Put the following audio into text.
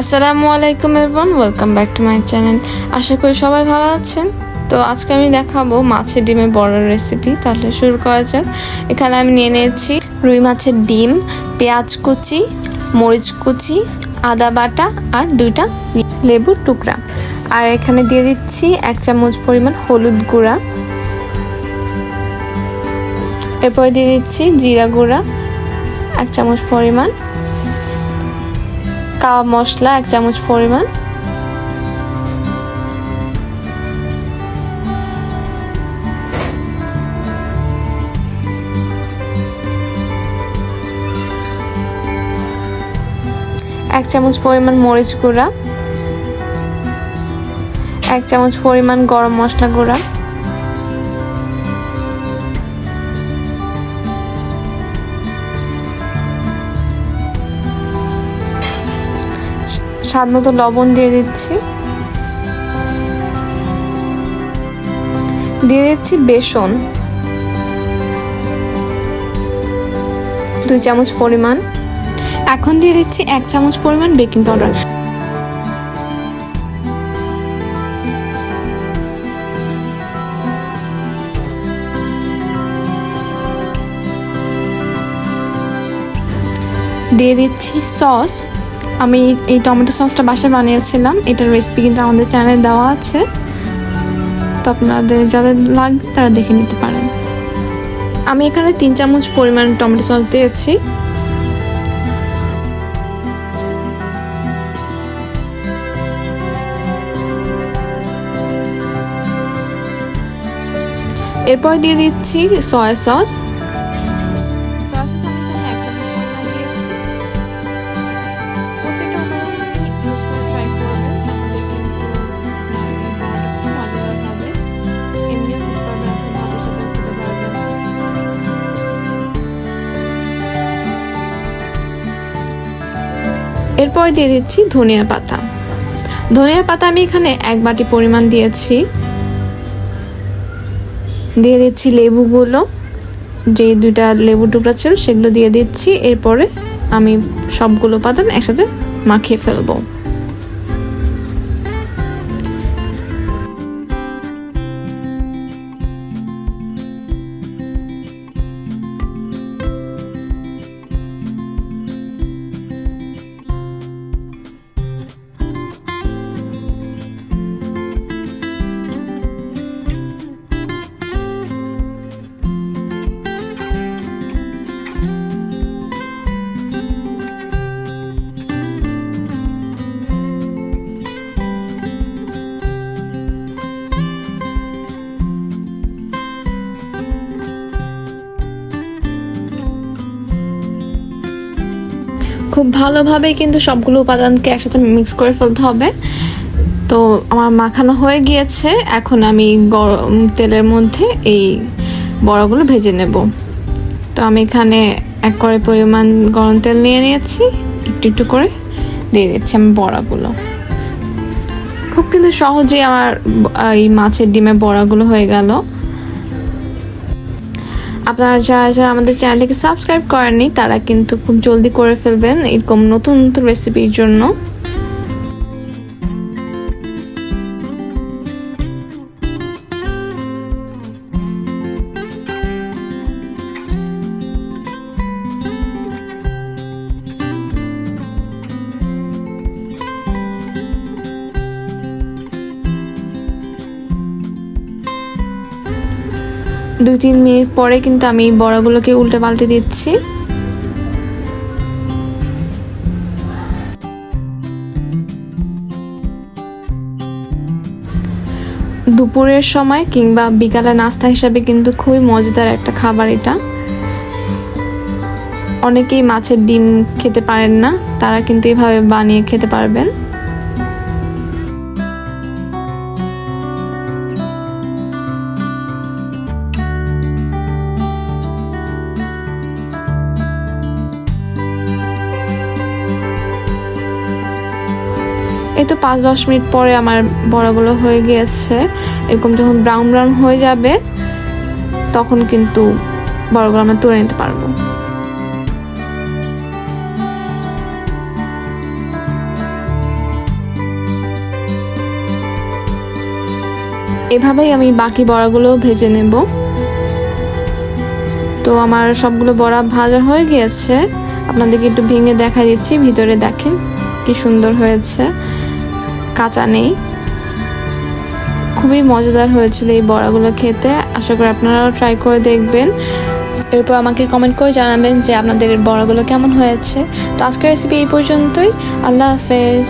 আসসালামু আলাইকুম everyone welcome back to my channel আশা করি সবাই ভালো আছেন। তো আজকে আমি দেখাবো মাছের ডিমের বড়ার রেসিপি তাহলে শুরু করা যাক। এখানে আমি নিয়ে নিয়েছি রুই মাছের ডিম, পেঁয়াজ কুচি, মরিচ কুচি, আদা বাটা আর দুইটা লেবুর টুকরা। আর এখানে দিয়ে দিচ্ছি এক চামচ পরিমাণ হলুদ গুঁড়া। এরপর দিয়ে দিচ্ছি জিরা গুঁড়া, এক চামচ পরিমাণ কাবাব মশলা, এক চামচ পরিমাণ। এক চামচ পরিমাণ মরিচ গুঁড়া। এক চামচ পরিমাণ গরম মশলা গুঁড়া। স্বাদ মতো লবণ দিয়ে দিচ্ছি। দিয়ে দিচ্ছি বেসন। দুই চামচ পরিমাণ। এখন দিয়ে দিচ্ছি এক চামচ পরিমাণ বেকিং পাউডার। দিয়ে দিচ্ছি সস। আমি এই টমেটো সসটা বাসায় বানিয়েছিলাম। এটার রেসিপি কিন্তু আমাদের চ্যানেলে দেওয়া আছে। তো আপনাদের যাদের লাগবে তারা দেখে নিতে পারেন। আমি এখানে তিন চামচ পরিমাণ টমেটো সস দিয়েছি। এরপর দিয়ে দিচ্ছি সয়া সস এরপর দিয়ে দিচ্ছি ধনিয়া পাতা। ধনিয়া পাতা আমি এখানে এক বাটি পরিমাণ দিয়েছি। দিয়ে দিচ্ছি লেবুগুলো। যে দুইটা লেবু টুকরা ছিল সেগুলো দিয়ে দিচ্ছি। এরপরে আমি সবগুলো পাতা একসাথে মাখিয়ে ফেলব। খুব ভালোভাবে কিন্তু সবগুলো উপাদানকে একসাথে মিক্স করে ফেলতে হবে। তো আমার মাখানো হয়ে গিয়েছে। এখন আমি গরম তেলের মধ্যে এই বড়াগুলো ভেজে নেব। তো আমি এখানে এক করে পরিমাণ গরম তেল নিয়ে নিয়েছি। একটু একটু করে দিয়ে দিচ্ছি আমি বড়াগুলো। খুব কিন্তু সহজেই আমার এই মাছের ডিমের বড়াগুলো হয়ে গেল। আপনারা যারা যারা আমাদের চ্যানেলকে সাবস্ক্রাইব করেননি, তারা কিন্তু খুব জলদি করে ফেলবেন এরকম নতুন নতুন রেসিপির জন্য। দুই তিন মিনিট পরে কিন্তু আমি বড়াগুলোকে উল্টে পাল্টে দিচ্ছি। দুপুরের সময় কিংবা বিকালে নাস্তা হিসাবে কিন্তু খুবই মজাদার একটা খাবার এটা। অনেকেই মাছের ডিম খেতে পারেন না, তারা কিন্তু এভাবে বানিয়ে খেতে পারবেন। এই তো পাঁচ, দশ মিনিট পরে আমার বড়াগুলো হয়ে গিয়েছে। এরকম যখন ব্রাউন ব্রাউন হয়ে যাবে, তখন কিন্তু বড়গুলো আমরা তুলে নিতে পারব। এভাবেই আমি বাকি বড়াগুলো ভেজে নেব। তো আমার সবগুলো বড়া ভাজা হয়ে গিয়েছে। আপনাদেরকে একটু ভেঙে দেখা দিচ্ছি, ভিতরে দেখেন কি সুন্দর হয়েছে। কাঁচা নেই। খুবই মজাদার হয়েছিল এই বড়াগুলো খেতে। আশা করি আপনারাও ট্রাই করে দেখবেন। এরপর আমাকে কমেন্ট করে জানাবেন যে আপনাদের বড়াগুলো কেমন হয়েছে। তো আজকের রেসিপি এই পর্যন্তই। আল্লাহ হাফেজ।